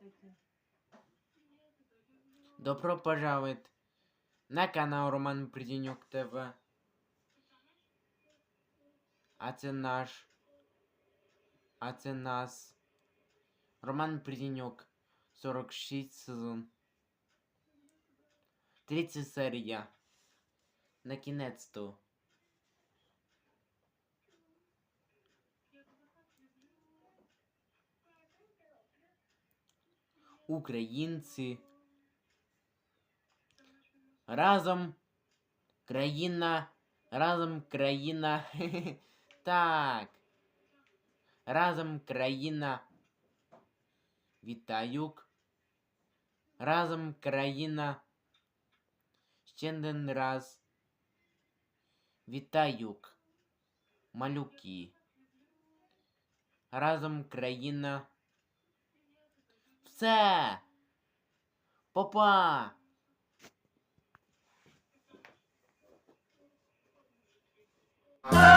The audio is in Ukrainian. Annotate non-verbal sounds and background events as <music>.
таке? Добро пожаловать на канал Роман Приденюк ТВ. А це наш. А це нас. Роман Приденюк. 46 сезон. 30 серія. На кінець-то. Українці. Разом країна. Разом країна. <laughs> Так. Разом країна. Вітаюк. Разом країна. Ще один раз. Вітаюк. Малюки. Разом країна. Все. Попа. Ah!